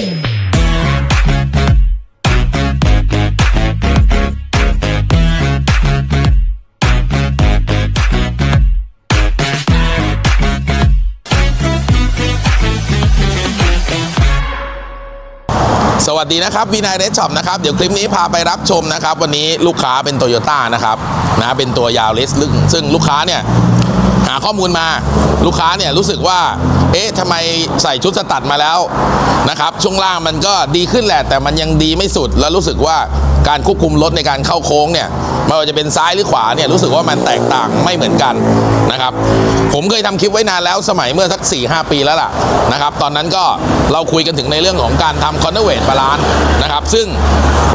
สวัสดีนะครับวีนายเรสช็อปนะครับ เดี๋ยวคลิปนี้พาไปรับชมนะครับ วันนี้ลูกค้าเป็นโตโยต้านะครับนะเป็นตัวยาวลิสซึ่งซึ่งลูกค้าเนี่ย หาข้อมูลมาลูกค้าเนี่ยรู้สึกว่า เอ๊ะทำไมใส่ชุดสตัดมาแล้วนะครับช่วงล่างมันก็ดีขึ้นแหละ แต่มันยังดีไม่สุดแล้วรู้สึกว่าการควบคุมรถในการเข้าโค้งเนี่ยไม่ว่าจะเป็นซ้ายหรือขวาเนี่ยรู้สึกว่ามันแตกต่างไม่เหมือนกันนะครับ ผมเคยทำคลิปไว้นานแล้วสมัยเมื่อสัก 4-5 ปีแล้วล่ะนะครับตอนนั้นก็เราคุยกันถึงในเรื่องของการทำคอนเนอร์เวทบาลานซ์นะครับซึ่ง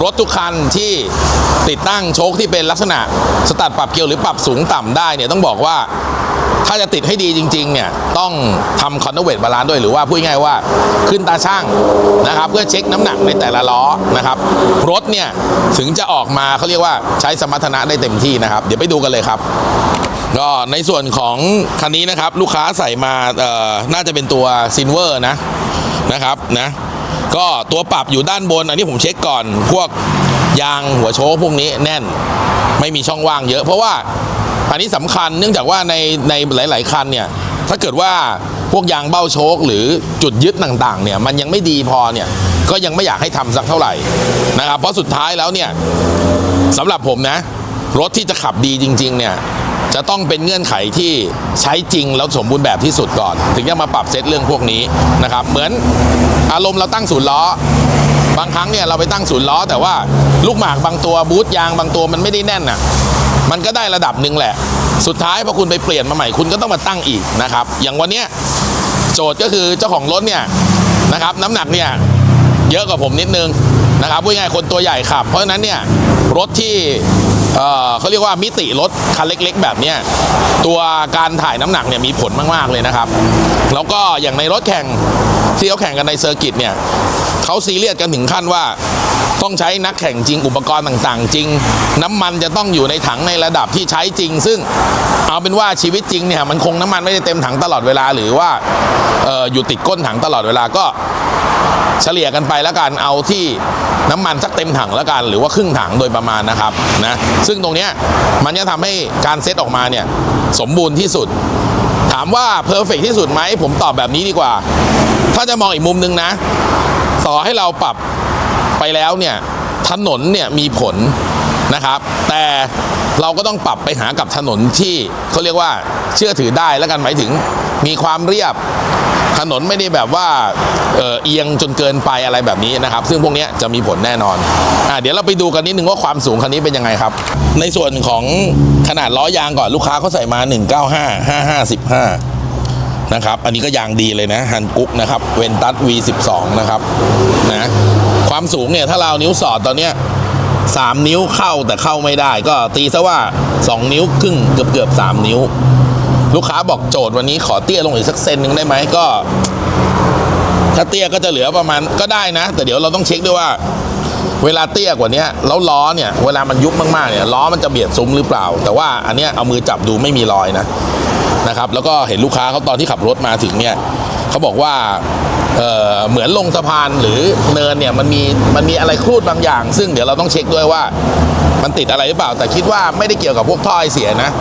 รถทุกคันที่ติดตั้งโชคที่เป็นลักษณะสตัดปรับเกียวหรือปรับสูงต่ำได้เนี่ยต้องบอกว่า ถ้าจะติดให้ดีจริงๆเนี่ยต้องทำคอนเนอร์เวทบาลานซ์ด้วยหรือว่าพูดง่ายว่าขึ้นตาช่างนะครับ เพื่อเช็คน้ำหนักในแต่ละล้อนะครับรถเนี่ยถึงจะออกมาเขาเรียกว่าใช้สมรรถนะได้เต็มที่นะครับ เดี๋ยวไปดูกันเลยครับก็ในส่วนของคันนี้นะครับ ลูกค้าใส่มาเอ่อน่าจะเป็นตัวซินเวอร์นะนะครับนะก็ตัวปรับอยู่ด้านบน อันนี้ผมเช็คก่อน พวกยางหัวโชว์พวกนี้แน่นไม่มีช่องว่างเยอะ เพราะว่า อันนี้สำคัญเนื่องจากว่าในในหลาย ๆ คันเนี่ยถ้าเกิดว่าพวกยางเบ้าโชคหรือจุดยึดต่างๆเนี่ยมันยังไม่ดีพอเนี่ยก็ยังไม่อยากให้ทำสักเท่าไหร่นะครับเพราะสุดท้ายแล้วเนี่ยสำหรับผมนะ รถที่จะขับดีจริง ๆ เนี่ยจะต้องเป็นเงื่อนไขที่ใช้จริงแล้วสมบูรณ์แบบที่สุดก่อน ถึงจะมาปรับเซตเรื่องพวกนี้นะครับ เหมือนอารมณ์เราตั้งศูนย์ล้อ บางครั้งเนี่ยเราไปตั้งศูนย์ล้อ แต่ว่าลูกหมากบางตัวบูทยางบางตัวมันไม่ได้แน่นอะ มันก็ได้ระดับหนึ่งแหละ สุดท้ายพอคุณไปเปลี่ยนมาใหม่คุณก็ต้องมาตั้งอีกนะครับ อย่างวันเนี้ยโจทย์ก็คือเจ้าของรถเนี่ยนะครับน้ำหนักเนี่ยเยอะกว่าผมนิดนึงนะครับพูดง่ายคนตัวใหญ่ขับ เพราะฉะนั้นเนี่ยรถที่เอ่อเขาเรียกว่ามิติรถคันเล็ก ๆ แบบเนี้ยตัวการถ่ายน้ำหนักเนี่ยมีผลมากๆเลยนะครับ แล้วก็อย่างในรถแข่งที่เขาแข่งกันในเซอร์กิตเนี่ยเขาซีเรียสกันถึงขั้นว่า ต้องใช้นักแข่งจริงอุปกรณ์ต่างๆ จริง น้ำมันจะต้องอยู่ในถังในระดับที่ใช้จริง ซึ่งเอาเป็นว่าชีวิตจริงเนี่ยมันคงน้ำมันไม่ได้เต็มถังตลอดเวลาหรือว่าอออยู่ติดก้นถังตลอดเวลาก็เฉลี่ยกันไปแล้วกันเอาที่น้ำมันสักเต็มถังแล้วกัน หรือว่าครึ่งถังโดยประมาณนะครับนะซึ่งตรงเนี้ยมันจะทำให้การเซตออกมาเนี่ยสมบูรณ์ที่สุด ถามว่าเพอร์เฟกที่สุดไหมผมตอบแบบนี้ดีกว่า ถ้าจะมองอีกมุมหนึงนะ ต่อให้เราปรับ ไปแล้วเนี่ยถนนเนี่ยมีผลนะครับ แต่เราก็ต้องปรับไปหากับถนนที่เขาเรียกว่าเชื่อถือได้แล้วกันหมายถึงมีความเรียบถนนไม่ได้แบบว่าเอียงจนเกินไปอะไรแบบนี้นะครับ ซึ่งพวกนี้จะมีผลแน่นอนอเดี๋ยวเราไปดูกันนิดนึงว่าความสูงคันนี้เป็นยังไงครับ ในส่วนของขนาดล้อยางก่อนลูกค้าเขาใส่มา 195 5515 นะครับ อันนี้ก็ยางดีเลยนะฮันกุ๊กนะครับเวนตัส V12 นะครับนะ ความสูงเนี่ยถ้าเรานิ้วสอดตอนเนี้ยสามนิ้วเข้าแต่เข้าไม่ได้ ก็ตีซะว่า2นิ้วครึ่งเกือบเกือบๆ3นิ้ว ลูกค้าบอกโจทย์วันนี้ขอเตี้ยลงอีกสักเซนหนึ่งได้ไหมก็ ถ้าเตี้ยก็จะเหลือประมาณก็ได้นะ แต่เดี๋ยวเราต้องเช็คด้วยว่า เวลาเตี้ยกว่านี้แล้วล้อเนี่ย เวลามันยุบมากๆเนี่ยล้อมันจะเบียดซุ้มหรือเปล่า แต่ว่าอันเนี้ยเอามือจับดูไม่มีรอยนะนะครับ แล้วก็เห็นลูกค้าเขาตอนที่ขับรถมาถึงเนี่ยเขาบอกว่า เเหมือนลงสะพานหรือเนินเนี่ยมันมีมันมีอะไรครูดบางอย่าง ซึ่งเดี๋ยวเราต้องเช็คด้วยว่ามันติดอะไรหรือเปล่า แต่คิดว่าไม่ได้เกี่ยวกับพวกท่อไอเสียนะ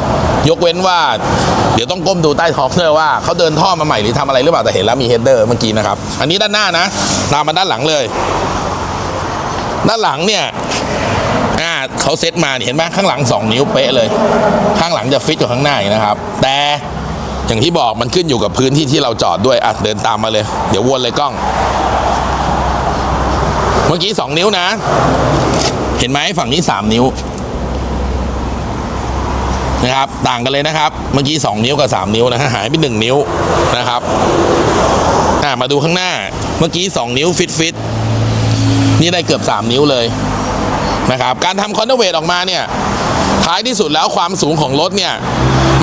ยกเว้นว่า เดี๋ยวต้องก้มดูใต้ท้องด้วยว่าเขาเดินท่อมาใหม่หรือทำอะไรหรือเปล่าแต่เห็นแล้วมีเฮดเดอร์เมื่อกี้นะครับ อันนี้ด้านหน้านะตามมาด้านหลังเลย ด้านหลังเนี่ยอ่าเขาเซตมาเห็นไหมข้างหลัง 2 นิ้วเป๊ะเลย ข้างหลังจะฟิตกับข้างหน้านะครับ แต่ อย่างที่บอกมันขึ้นอยู่กับพื้นที่ที่เราจอดด้วยอะเดินตามมาเลย เดี๋ยววนเลยกล้อง เมื่อกี้2นิ้วนะ เห็นไหมฝั่งนี้3นิ้วนะครับ ต่างกันเลยนะครับ เมื่อกี้2นิ้วกับ3นิ้วนะฮะหายไป1นิ้วนะครับอ่ามาดูข้างหน้า เมื่อกี้2นิ้วฟิตฟิตนี่ได้เกือบ3นิ้วเลยนะครับการทำคอนเนอร์เวทออกมาเนี่ยท้ายที่สุดแล้วความสูงของรถเนี่ย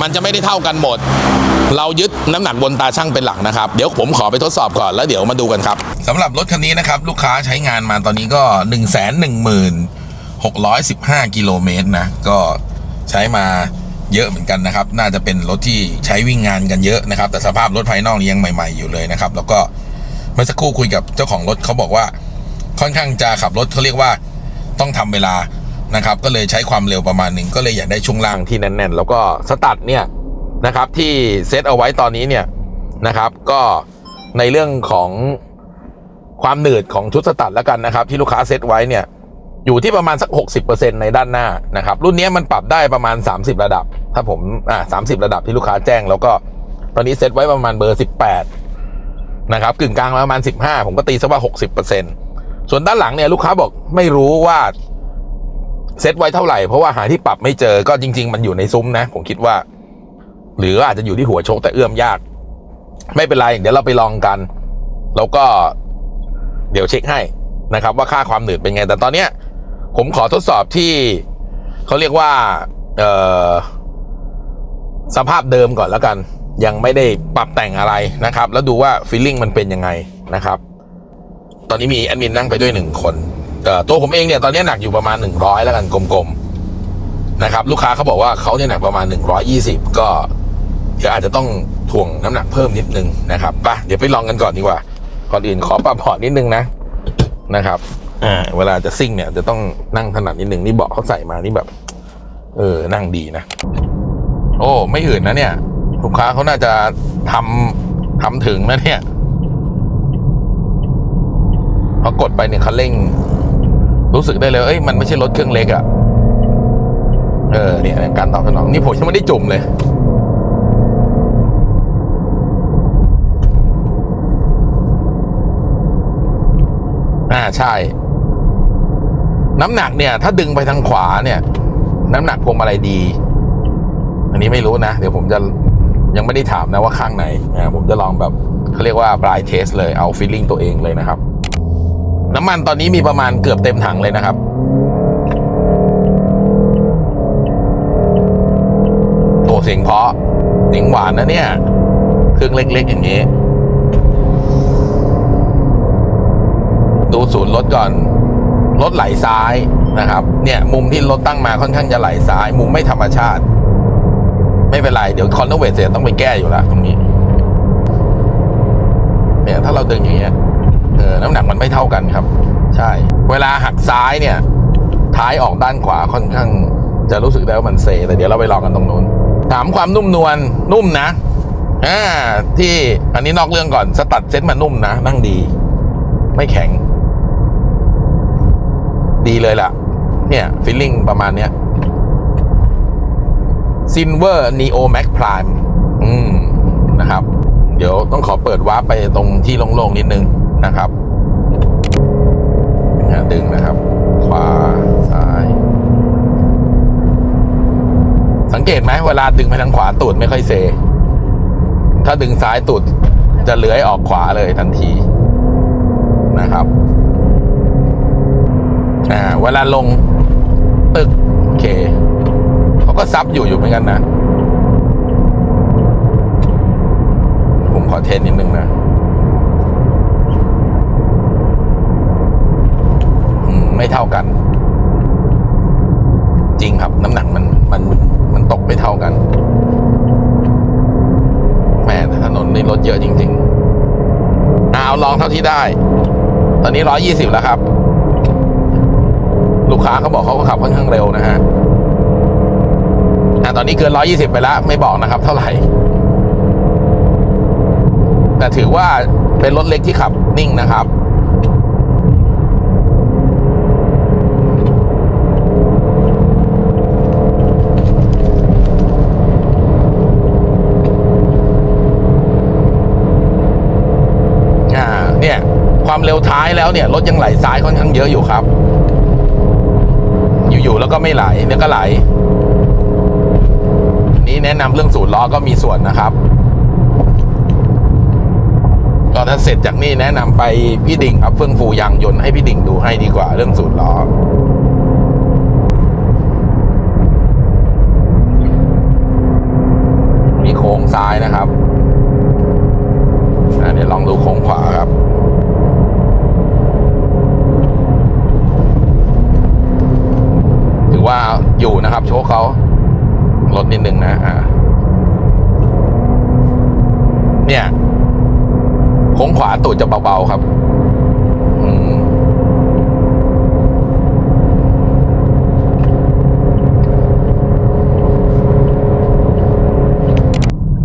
มันจะไม่ได้เท่ากันหมด เรายึดน้ำหนักบนตาช่างเป็นหลักนะครับ เดี๋ยวผมขอไปทดสอบก่อนแล้วเดี๋ยวมาดูกันครับสำหรับรถคันนี้นะครับ ลูกค้าใช้งานมาตอนนี้ก็ 1 1 6 1 5 กิโลเมตรนะ ก็ใช้มาเยอะเหมือนกันนะครับ น่าจะเป็นรถที่ใช้วิ่งงานกันเยอะนะครับ แต่สภาพรถภายนอกนี่ยังใหม่ ๆอยู่เลยนะครับ แล้วก็เมื่อสักครู่คุยกับเจ้าของรถเขาบอกว่า ค่อนข้างจะขับรถเขาเรียกว่าต้องทำเวลานะครับ ก็เลยใช้ความเร็วประมาณหนึ่งก็เลยอยากได้ช่วงล่างที่แน่นๆ แล้วก็สตัดเนี่ย นะครับที่เซตเอาไว้ตอนนี้เนี่ยนะครับ ก็ในเรื่องของความหนืดของชุดสตัดแล้วกันนะครับ ที่ลูกค้าเซตไว้เนี่ยอยู่ที่ประมาณสัก 60%ในด้านหน้านะครับ รุ่นนี้มันปรับได้ประมาณ 30 ระดับ ถ้าผมอ่า30ระดับที่ลูกค้าแจ้ง แล้วก็ตอนนี้เซตไว้ประมาณเบอร์ 18 นะครับกึ่งกลางประมาณ 15 ผมก็ตีซะว่า 60%ส่วนด้านหลังเนี่ยลูกค้าบอกไม่รู้ว่าเซตไว้เท่าไหร่เพราะว่าหาที่ปรับไม่เจอก็จริง ๆ มันอยู่ในซุ้มนะ ผมคิดว่า หรืออาจจะอยู่ที่หัวโชคแต่เอื้อมยาก ไม่เป็นไรเดี๋ยวเราไปลองกัน แล้วก็เดี๋ยวเช็คให้นะครับ ว่าค่าความหนืดเป็นไง แต่ตอนเนี้ย ผมขอทดสอบที่เขาเรียกว่าเออสภาพเดิมก่อนแล้วกัน ยังไม่ได้ปรับแต่งอะไรนะครับ แล้วดูว่าฟีลลิ่งมันเป็นยังไงนะครับ ตอนนี้มีแอดมินนั่งไปด้วยหนึ่งคนตัวผมเองเนี่ยตอนนี้หนักอยู่ประมาณ 100 แล้วกันกลมๆนะครับ ลูกค้าเขาบอกว่าเขาเนี่ยหนักประมาณ 120 ก็ เดี๋ยวอาจจะต้องถ่วงน้ำหนักเพิ่มนิดนึงนะครับไปเดี๋ยวไปลองกันก่อนดีกว่า ก่อนอื่นขอปรับพอร์ตนิดนึงนะนะครับอ่าเวลาจะซิ่งเนี่ยจะต้องนั่งถนัดนิดนึงนี่เบาะเขาใส่มานี่แบบ เออนั่งดีนะ โอ้ไม่อื่นนะเนี่ยลูกค้าเขาน่าจะทำทำถึงนะเนี่ยพอกดไปเนี่ยคันเร่ง รู้สึกได้เลยเอ้ยมันไม่ใช่รถเครื่องเล็กอะ่ะเออเนี่ยการตอบสนองนี่ผมยังไม่ได้จุ่มเลย ใช่ น้ำหนักเนี่ย ถ้าดึงไปทางขวาเนี่ย น้ำหนักพวงมาลัยดี อันนี้ไม่รู้นะ เดี๋ยวผมจะยังไม่ได้ถามนะว่าข้างไหนอ่าผมจะลองแบบเขาเรียกว่าปลายเทสเลยเอาฟีลลิ่งตัวเองเลยนะครับ น้ำมันตอนนี้มีประมาณเกือบเต็มถังเลยนะครับโอ้เสียงเพาะเสียงหวานนะเนี่ย เครื่องเล็กๆอย่างนี้ ศูนย์รถก่อนรถไหลซ้ายนะครับ เนี่ยมุมที่รถตั้งมาค่อนข้างจะไหลซ้าย มุมไม่ธรรมชาติ ไม่เป็นไรเดี๋ยวคอนเทเวทเสร็จต้องไปแก้อยู่ล้วตรงนี้ เนี่ยถ้าเราดึงอย่างเงี้ยเออน้ำหนักมันไม่เท่ากันครับ ใช่ เวลาหักซ้ายเนี่ย ท้ายออกด้านขวาค่อนข้าง จะรู้สึกได้ว่ามันเซแต่เดี๋ยวเราไปลองกันตรงนู้น ถามความนุ่มนวลนุ่มนะอ่าที่อันนี้นอกเรื่องก่อนสตัดเซ็ตมานุ่มนะนั่งดี ไม่แข็ง ดีเลยล่ะ เนี่ยฟีลลิ่งประมาณเนี้ย Silver Neo Max Prime อืมนะครับ เดี๋ยวต้องขอเปิดวาร์ปไปตรงที่โล่งๆนิดนึงนะครับดึงนะครับ ขวาซ้าย สังเกตไหมเวลาดึงไปทางขวาตูดไม่ค่อยเซ ถ้าดึงซ้ายตูดจะเลื้อยออกขวาเลยทันทีนะครับ อ่าเวลาลงตึกโอเคเขาก็ซับอยู่อยู่เหมือนกันนะ ผมขอเทสนิดนึงนะมไม่เท่ากัน จริงครับน้ำหนักมันมันมันตกไม่เท่ากันแหม่ถนนนี่รถเยอะจริง ๆ เอาลองเท่าที่ได้ ตอนนี้ร้อยยี่สิบแล้วครับ กค้าเขาบอกเขาก็ขับค่อนข้างเร็วนะฮะอะตอนนี้เกิน 120 ไปแล้วไม่บอกนะครับ เท่าไหร่ แต่ถือว่าเป็นรถเล็กที่ขับนิ่งนะครับเนี่ยความเร็วท้ายแล้วเนี่ยรถยังไหลซ้ายค่อนข้างเยอะอยู่ครับ แล้วก็ไม่ไหลแล้วก็ไหล นี้แนะนำเรื่องสูตรล้อก็มีส่วนนะครับก็ถ้าเสร็จจากนี้แนะนำไปพี่ดิ่งครับเฟื่องฟูยางยนต์ให้พี่ดิ่งดูให้ดีกว่าเรื่องสูตรล้อมีโค้งซ้ายนะครับอะเดี๋ยวลองดูโค้งขวาครับ อว่าอยู่นะครับ โชคเขาลดนิดนึงนะอ่าเนี่ยโคค้งขวาตูดจะเบาๆครับอืม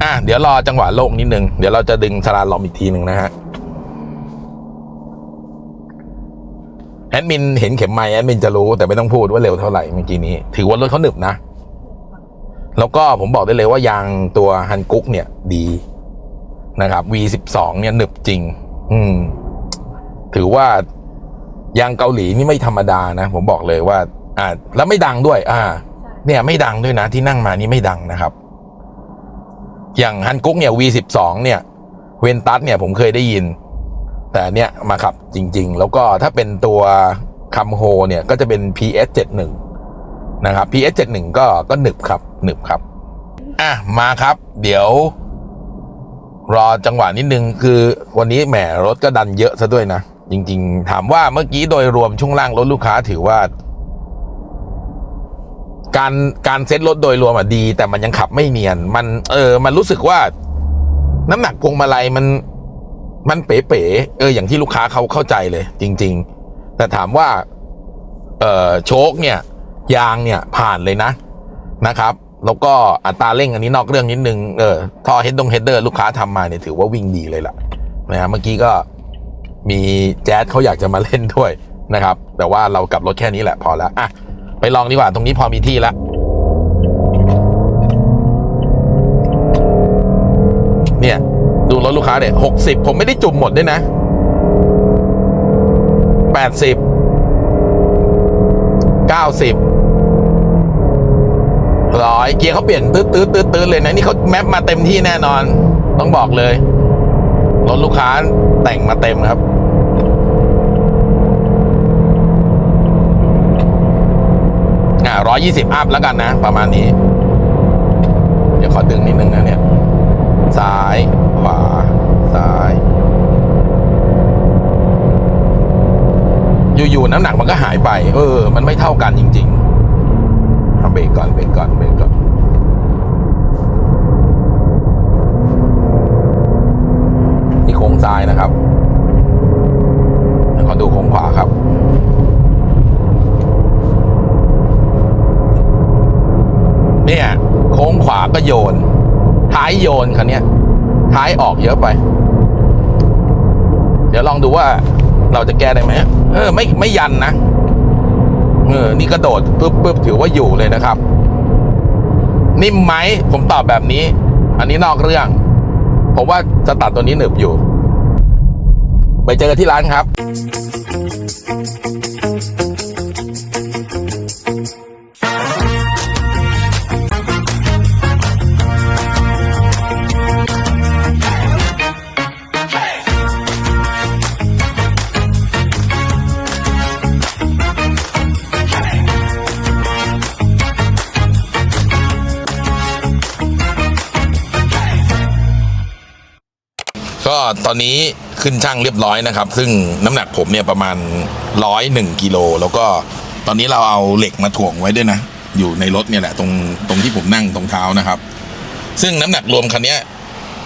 อะเดี๋ยวรอจังหวะโลกนิดนึง เดี๋ยวเราจะดึงสลาลอมอีกทีหนึ่งนะฮะ อดมินเห็นเข็มไม้แอดมินจะรู้แต่ไม่ต้องพูดว่าเร็วเท่าไหร่เมื่อกี้นี้ ถือว่ารถเขาหนึบนะ แล้วก็ผมบอกได้เลยว่ายางตัวฮันกุ๊กเนี่ยดีนะครับ V12 เนี่ยหนึบจริง อืม ถือว่ายางเกาหลีนี่ไม่ธรรมดานะผมบอกเลยว่า อ่า แล้วไม่ดังด้วย อ่า เนี่ยไม่ดังด้วยนะที่นั่งมานี่ไม่ดังนะครับ อย่างฮันกุ๊กเนี่ย V12 เนี่ยเวนตัสเนี่ยผมเคยได้ยิน แต่เนี่ยมาขับจริง ๆ แล้วก็ถ้าเป็นตัวคัมโฮเนี่ยก็จะเป็น PS 71นะครับ PS 71ก็ก็หนึบครับหนึบครับ อะมาครับ เดี๋ยว รอจังหวะนิดนึงคือวันนี้แหมรถก็ดันเยอะซะด้วยนะ จริง ๆ ถามว่าเมื่อกี้โดยรวมช่วงล่างรถลูกค้าถือว่า การการเซ็ตรถโดยรวมอะดี แต่มันยังขับไม่เนียน มัน เออ มันรู้สึกว่า น้ำหนักพวงมาลัยมัน มันเป๋ๆเอออย่างที่ลูกค้าเขาเข้าใจเลย จริง ๆ แต่ถามว่าเอ่อโชคเนี่ย ยางเนี่ยผ่านเลยนะนะครับ แล้วก็อัตราเร่งอันนี้นอกเรื่องนิดนึงเออท่อเฮดดงเฮดเดอร์ลูกค้าทำมาเนี่ยถือว่าวิ่งดีเลยล่ะนะฮะเมื่อกี้ก็มีแจ๊สเขาอยากจะมาเล่นด้วยนะครับ แต่ว่าเรากลับรถแค่นี้แหละพอแล้วอะไปลองดีกว่าตรงนี้พอมีที่แล้ว ลูกค้าเนี่ยหกสิบผมไม่ได้จุ่มหมดด้วยนะแปดสิบเก้าสิบร้อยเกียร์เขาเปลี่ยนตืดตืดตืดตืดเลยนะ นี่เขาแมปมาเต็มที่แน่นอน ต้องบอกเลยรถลูกค้าแต่งมาเต็มครับอ่าร้อยยี่สิบอัพแล้วกันนะ ประมาณนี้ เดี๋ยวขอดึงนิดนึงนะเนี่ย ซ้ายขวาซ้าย อยู่ๆน้ำหนักมันก็หายไป เออ มันไม่เท่ากันจริงๆทำเบรกก่อนเบรกก่อนเบรกก่อนนี่โค้งซ้ายนะครับแล้วขอดูโค้งขวาครับเนี่ยโค้งขวาก็โยน ท้ายโยนคันนี้ท้ายออกเยอะไป เดี๋ยวลองดูว่า เราจะแก้ได้ไหมเออ ไม่ไม่ยันนะเออ นี่กระโดดปุ๊บปุ๊บถือว่าอยู่เลยนะครับ นิ่มไหมผมตอบแบบนี้ อันนี้นอกเรื่อง ผมว่าจะตัดตัวนี้หนึบอยู่ ไปเจอกันที่ร้านครับ ตอนนี้ขึ้นช่างเรียบร้อยนะครับ ซึ่งน้ำหนักผมเนี่ยประมาณร้อยหนึ่งกิโลแล้วก็ตอนนี้เราเอาเหล็กมาถ่วงไว้ด้วยนะ อยู่ในรถเนี่ยแหละตรงตรงที่ผมนั่งตรงเท้านะครับ ซึ่งน้ำหนักรวมคันเนี้ย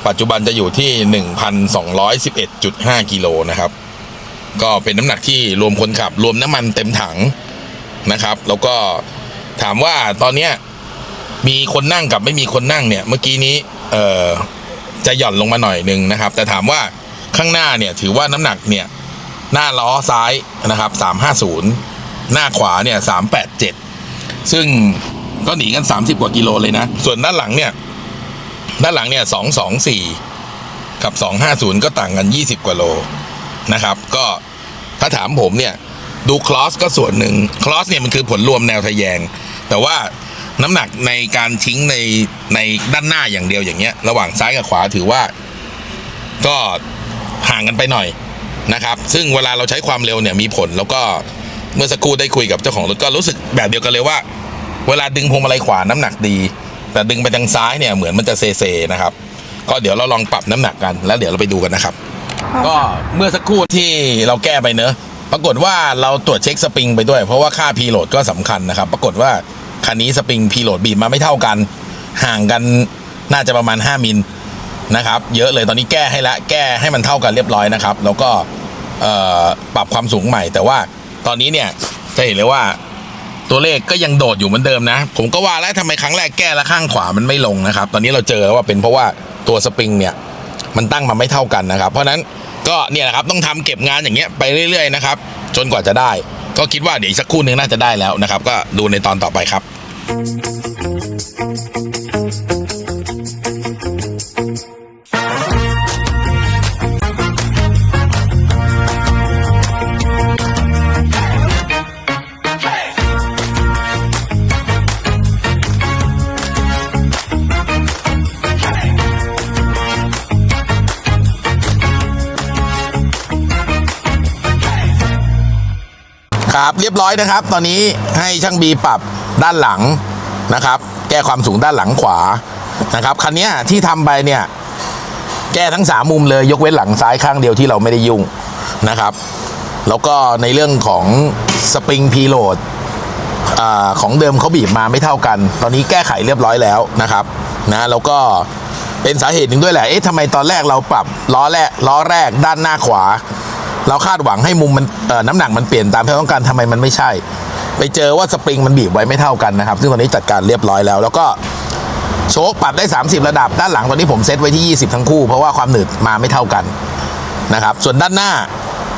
ปัจจุบันจะอยู่ที่หนึ่งพันสองร้อยสิบเอ็ดจุดห้ากิโลนะครับ ก็เป็นน้ำหนักที่รวมคนขับ รวมน้ำมันเต็มถังนะครับ แล้วก็ถามว่าตอนเนี้ยมีคนนั่งกับไม่มีคนนั่งเนี่ย เมื่อกี้นี้ เอ่อ จะหย่อนลงมาหน่อยหนึ่งนะครับ แต่ถามว่าข้างหน้าเนี่ยถือว่าน้ำหนักเนี่ยหน้าล้อซ้ายนะครับ350 หน้าขวาเนี่ย387 ซึ่งก็หนีกัน 30 กว่ากิโลเลยนะ ส่วนด้านหลังเนี่ยด้านหลังเนี่ย224 กับ 250 ก็ต่างกัน 20 กว่าโลนะครับ ก็ถ้าถามผมเนี่ยดูคลอสก็ส่วนหนึ่งคลอสเนี่ยมันคือผลรวมแนวทะแยง แต่ว่า น้ำหนักในการทิ้งในในด้านหน้าอย่างเดียวอย่างเงี้ย ระหว่างซ้ายกับขวาถือว่า ก็ห่างกันไปหน่อยนะครับ ซึ่งเวลาเราใช้ความเร็วเนี่ยมีผลแล้วก็เมื่อสักครู่ได้คุยกับเจ้าของรถก็รู้สึกแบบเดียวกันเลยว่า เวลาดึงพวงมาลัยขวาน้ำหนักดี แต่ดึงไปทางซ้ายเนี่ยเหมือนมันจะเซเซนะครับ ก็เดี๋ยวเราลองปรับน้ำหนักกันแล้วเดี๋ยวเราไปดูกันนะครับ ก็เมื่อสักครู่ที่เราแก้ไปเนอะปรากฏว่าเราตรวจเช็คสปริงไปด้วย เพราะว่าค่าพีโหลดก็สำคัญนะครับ ปรากฏว่า คันนี้สปริงพีโหลดบีบมาไม่เท่ากัน ห่างกันน่าจะประมาณ 5 มิลนะครับ เยอะเลยตอนนี้แก้ให้ละแก้ให้มันเท่ากันเรียบร้อยนะครับ แล้วก็ปรับความสูงใหม่ แต่ว่าตอนนี้เนี่ยจะเห็นเลยว่าตัวเลขก็ยังโดดอยู่เหมือนเดิมนะ ผมก็ว่าแล้วทำไมครั้งแรกแก้แล้วข้างขวามันไม่ลงนะครับ ตอนนี้เราเจอว่าเป็นเพราะว่าตัวสปริงเนี่ยมันตั้งมาไม่เท่ากันนะครับ เพราะนั้น ก็เนี่ยแหละครับต้องทำเก็บงานอย่างเงี้ยไปเรื่อยๆนะครับจนกว่าจะได้ ก็คิดว่าเดี๋ยวอีกสักครู่หนึงน่าจะได้แล้วนะครับ ก็ดูในตอนต่อไปครับ ครับ เรียบร้อยนะครับ ตอนนี้ให้ช่างบีปรับด้านหลังนะครับ แก้ความสูงด้านหลังขวานะครับคันนี้ที่ทำไปเนี่ยแก้ทั้งสามมุมเลยยกเว้นหลังซ้ายข้างเดียวที่เราไม่ได้ยุ่งนะครับ แล้วก็ในเรื่องของสปริงพีโหลดของเดิมเขาบีบมาไม่เท่ากัน ตอนนี้แก้ไขเรียบร้อยแล้วนะครับนะแล้วก็เป็นสาเหตุหนึ่งด้วยแหละ เอ๊ะทำไมตอนแรกเราปรับล้อแรกล้อแรกด้านหน้าขวา เราคาดหวังให้มุมมันน้ำหนักมันเปลี่ยนตามที่เราต้องการทำไมมันไม่ใช่ ไปเจอว่าสปริงมันบีบไว้ไม่เท่ากันนะครับ ซึ่งตอนนี้จัดการเรียบร้อยแล้ว แล้วก็โชคปรับได้ 30 ระดับ ด้านหลังตอนนี้ผมเซตไว้ที่ 20 ทั้งคู่ เพราะว่าความหนืดมาไม่เท่ากันนะครับ ส่วนด้านหน้า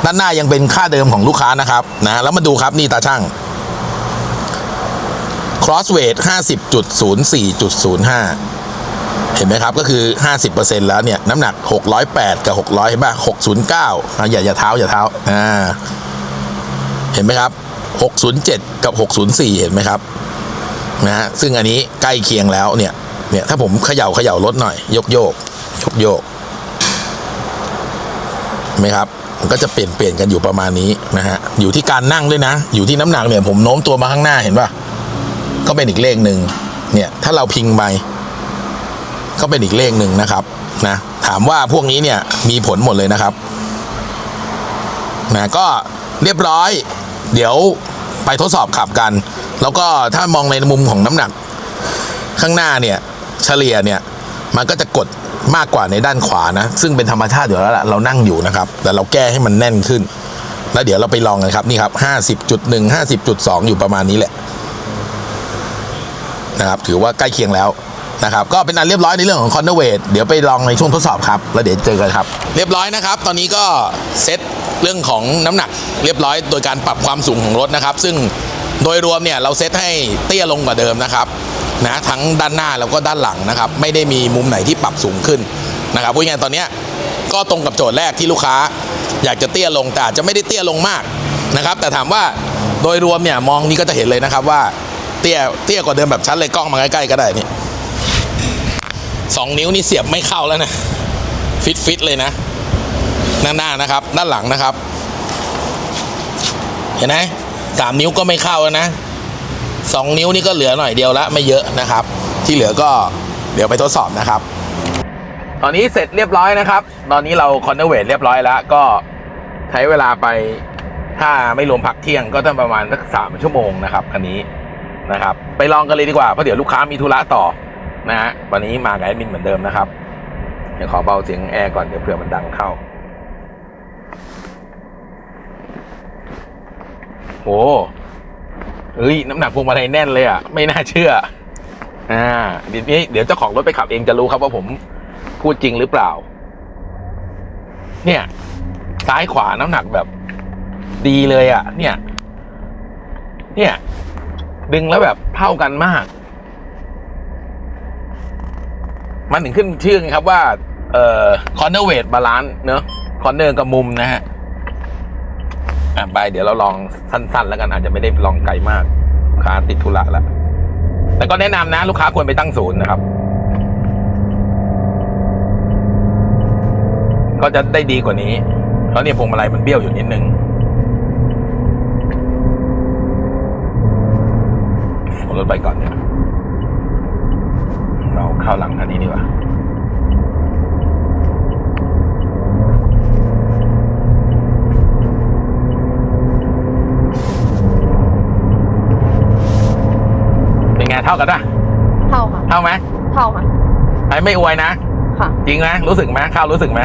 ด้านหน้ายังเป็นค่าเดิมของลูกค้านะครับนะแล้วมาดูครับนี่ตาช่าง cross weight 50.04.05 เห็นไหมครับก็คือ 50%แล้วเนี่ยน้ำหนัก 608 กับ 600 เห็นป่ะ 609อะอย่าอย่าเท้าอย่าเท้าอ่าเห็นไหมครับ 607 กับ 604 เห็นไหมครับนะฮะซึ่งอันนี้ใกล้เคียงแล้วเนี่ยเนี่ยถ้าผมเขย่าเขย่ารถหน่อย ยกโยกยกโยกเห็นไหมครับมันก็จะเปลี่ยนเปลี่ยนกันอยู่ประมาณนี้นะฮะอยู่ที่การนั่งด้วยนะ อยู่ที่น้ำหนักเนี่ยผมโน้มตัวมาข้างหน้าเห็นป่ะก็เป็นอีกเลขหนึ่งเนี่ยถ้าเราพิงไป ก็เป็นอีกเลขหนึ่งนะครับนะถามว่าพวกนี้เนี่ยมีผลหมดเลยนะครับนะก็เรียบร้อย เดี๋ยวไปทดสอบขับกัน แล้วก็ถ้ามองในมุมของน้ำหนัก ข้างหน้าเนี่ยเฉลี่ยเนี่ยมันก็จะกดมากกว่าในด้านขวานะ ซึ่งเป็นธรรมชาติอยู่แล้วละเรานั่งอยู่นะครับ แต่เราแก้ให้มันแน่นขึ้น แล้วเดี๋ยวเราไปลองกันครับนี่ครับห้าสิบจุดหนึ่งห้าสิบจุดสองอยู่ประมาณนี้แหละนะครับ ถือว่าใกล้เคียงแล้ว นะครับก็เป็นอันเรียบร้อยในเรื่องของคอนเนอร์เวทเดี๋ยวไปลองในช่วงทดสอบครับ แล้วเดี๋ยวเจอกันครับ เรียบร้อยนะครับ ตอนนี้ก็เซตเรื่องของน้ำหนักเรียบร้อยโดยการปรับความสูงของรถนะครับ ซึ่งโดยรวมเนี่ยเราเซตให้เตี้ยลงกว่าเดิมนะครับนะทั้งด้านหน้าแล้วก็ด้านหลังนะครับ ไม่ได้มีมุมไหนที่ปรับสูงขึ้นนะครับพูดง่ายตอนนี้ก็ตรงกับโจทย์แรกที่ลูกค้า อยากจะเตี้ยลงแต่อาจจะไม่ได้เตี้ยลงมากนะครับ แต่ถามว่าโดยรวมเนี่ยมองนี้ก็จะเห็นเลยนะครับว่าเตี้ยเตี้ยกว่าเดิมแบบชัดเลยกล้องมาใกล้ๆก็ได้นี่ สองนิ้วนี่เสียบไม่เข้าแล้วนะ ฟิตฟิตเลยนะหน้าหน้านะครับ ด้านหลังนะครับ เห็นไหมสามนิ้วก็ไม่เข้าแล้วนะสองนิ้วนี่ก็เหลือหน่อยเดียวละไม่เยอะนะครับ ที่เหลือก็เดี๋ยวไปทดสอบนะครับ ตอนนี้เสร็จเรียบร้อยนะครับ ตอนนี้เราคอนเนอร์เวทเรียบร้อยแล้ว ก็ใช้เวลาไปถ้าไม่รวมพักเที่ยงก็ต้องประมาณสักสามชั่วโมงนะครับคันนี้นะครับ ไปลองกันเลยดีกว่าเพราะเดี๋ยวลูกค้ามีธุระต่อ นะฮะวันนี้มากับแอดมินเหมือนเดิมนะครับเดี๋ยวขอเบาเสียงแอร์ก่อนเดี๋ยวเผื่อมันดังเข้าโหเฮ้ยน้ำหนักพวงมาลัยแน่นเลยอะ ไม่น่าเชื่อ อ่าเดี๋ยวนี้เดี๋ยวเจ้าของรถไปขับเองจะรู้ครับว่าผมพูดจริงหรือเปล่า เนี่ย ซ้ายขวาน้ำหนักแบบ ดีเลยอะ เนี่ย เนี่ย ดึงแล้วแบบเท่ากันมาก มันถึงขึ้นชื่อไงครับว่าเอ่อคอนเนอร์เวทบาลานซ์เนอะคอนเนอร์กับมุมนะฮะอะไปเดี๋ยวเราลองสั้น ๆ แล้วกันอาจจะไม่ได้ลองไกลมากลูกค้าติดธุระแล้วแต่ก็แนะนำนะ ลูกค้าควรไปตั้งศูนย์นะครับ ก็จะได้ดีกว่านี้เพราะเนี่ยพวงมาลัยมันเบี้ยวอยู่นิดนึงผมรถไปก่อนเนี่ย เราเข้าหลังคันนี้ดีกว่าเป็นไงเท่ากันปะเท่าค่ะ เท่าไหมเท่าค่ะ ไอ้ไม่อวยนะ ค่ะ จริงไหมรู้สึกไหมข้าวรู้สึกไหม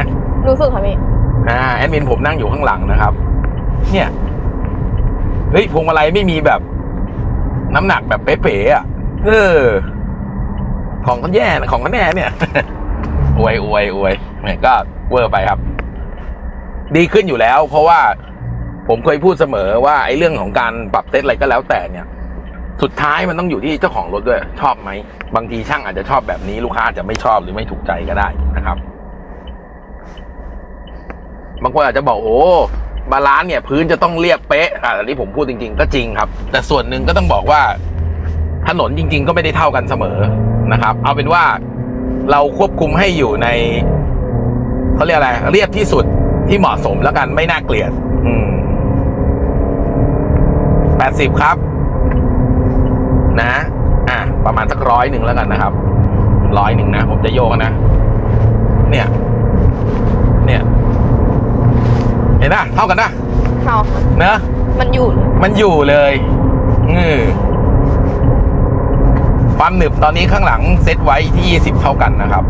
รู้สึกค่ะพี่ อ่าแอดมินผมนั่งอยู่ข้างหลังนะครับ เนี่ยเฮ้ยพวงมาลัยไม่มีแบบ น้ำหนักแบบเป๊ะๆอะเออ ของก็แย่ของก็แน่เนี่ยอวยอวยอวยเนี่ยก็เวอร์ไปครับ ดีขึ้นอยู่แล้ว เพราะว่าผมเคยพูดเสมอว่าไอ้เรื่องของการปรับเซตอะไรก็แล้วแต่เนี่ย สุดท้ายมันต้องอยู่ที่เจ้าของรถด้วย ชอบไหม บางทีช่างอาจจะชอบแบบนี้ลูกค้าอาจจะไม่ชอบหรือไม่ถูกใจก็ได้นะครับ บางคนอาจจะบอกโอ้บาลานซ์เนี่ยพื้นจะต้องเรียบเป๊ะอะอันนี้ผมพูดจริง ๆ ก็จริงครับ แต่ส่วนหนึ่งก็ต้องบอกว่า ถนนจริง ๆ ก็ไม่ได้เท่ากันเสมอ นะครับ เอาเป็นว่าเราควบคุมให้อยู่ในเขาเรียกอะไรเรียบที่สุดที่เหมาะสมแล้วกันไม่น่าเกลียด อืมแปดสิบครับ นะ อะ ประมาณสักร้อยหนึ่งแล้วกันนะครับร้อยหนึ่งนะ ผมจะโยกนะ เนี่ย เนี่ย เห็นนะเท่ากันนะเท่าค่ะเนอะมันอยู่เลยมันอยู่เลยงือ ความหนึบตอนนี้ข้างหลังเซตไว้ที่ 20 เท่ากันนะครับ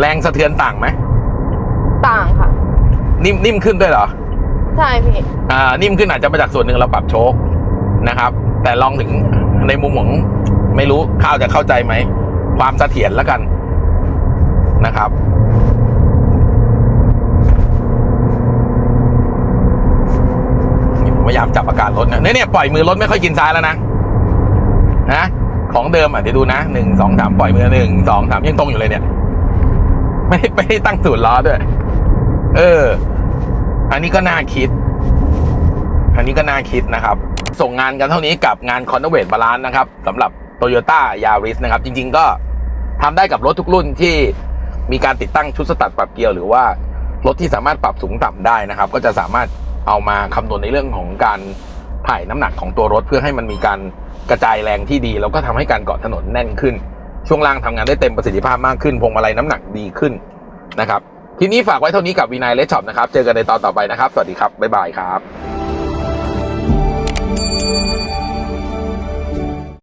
แรงสะเทือนต่างไหม ต่างค่ะ นิ่มนิ่มขึ้นด้วยเหรอ ใช่พี่ อ่า นิ่มขึ้นอาจจะมาจากส่วนหนึ่งเราปรับโชคนะครับ แต่ลองถึงในมุมของไม่รู้ข้าวจะเข้าใจไหม ความเสถียรแล้วกันนะครับ นี่ผม พยายามจับอาการรถนะเนี่ยเนี่ยปล่อยมือรถไม่ค่อยกินซ้ายแล้วนะนะของเดิมอะเดี๋ยวดูนะหนึ่งสองสามปล่อยมือหนึ่งสองสามยังตรงอยู่เลยเนี่ย ไม่ไม่ได้ตั้งศูนย์ล้อด้วย เออ อันนี้ก็น่าคิด อันนี้ก็น่าคิดนะครับ ส่งงานกันเท่านี้กับงาน c o n v e r t Balance นะครับสำหรับ Toyota Yaris นะครับ จริง ๆ ก็ทำได้กับรถทุกรุ่นที่มีการติดตั้งชุดสตัดปรับเกียร์หรือว่ารถที่สามารถปรับสูงต่ำได้นะครับ ก็จะสามารถ เอามาคำนวณในเรื่องของการถ่ายน้ำหนักของตัวรถเพื่อให้มันมีการกระจายแรงที่ดี แล้วก็ทำให้การเกาะถนนแน่นขึ้น ช่วงล่างทำงานได้เต็มประสิทธิภาพมากขึ้นพวงมาลัยน้ำหนักดีขึ้นนะครับทีนี้ฝากไว้เท่านี้กับวีนายเลชช็อปนะครับ เจอกันในตอนต่อไปนะครับ สวัสดีครับ บ๊ายบายครับ